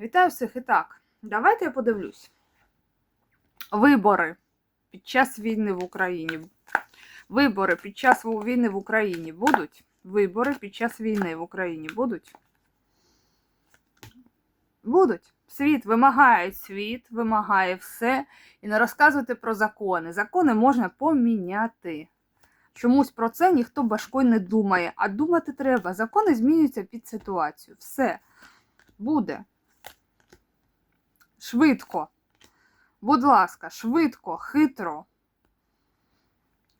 Вітаю всіх і так. Давайте я подивлюсь. Вибори під час війни в Україні. Вибори під час війни в Україні будуть? Вибори під час війни в Україні будуть? Будуть. Світ вимагає світ, вимагає все. І не розказуйте про закони. Закони можна поміняти. Чомусь про це ніхто башкою не думає. А думати треба. Закони змінюються під ситуацію. Все буде. Швидко. Будь ласка, швидко, хитро.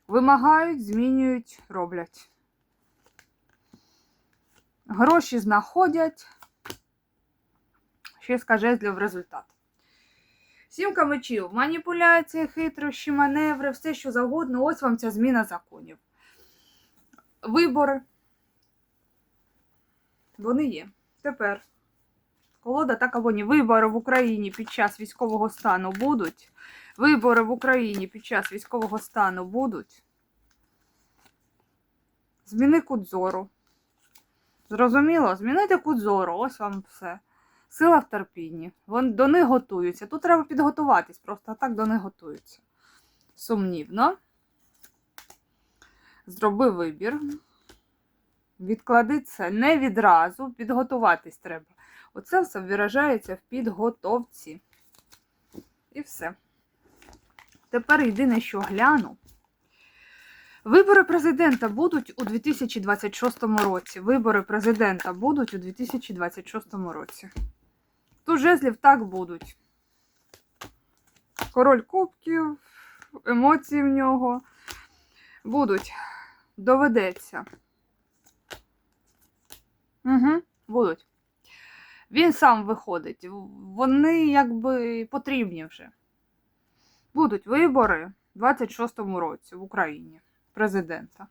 Вимагають, змінюють, роблять. Гроші знаходять. Шістка жезлів в результат. Сімка мечів, маніпуляції, хитрощі, маневри, все що завгодно. Ось вам ця зміна законів. Вибори. Вони є. Тепер. Колода або ні. Вибори в Україні під час військового стану будуть. Вибори в Україні під час військового стану будуть. Зміни кут зору. Зрозуміло? Змінити кут зору. Ось вам все. Сила в терпінні. Вон до них готуються. Тут треба підготуватись, просто так до них готуються. Сумнівно. Зроби вибір. Відклади це не відразу, підготуватись треба. Оце все виражається в підготовці. І все. Тепер єдине, що гляну. Вибори президента будуть у 2026 році. Вибори президента будуть у 2026 році. Тут жезлів так будуть. Король кубків, емоції в нього будуть. Доведеться. Угу, будуть. Він сам виходить. Вони якби потрібні вже. Будуть вибори в 26-му році в Україні президента.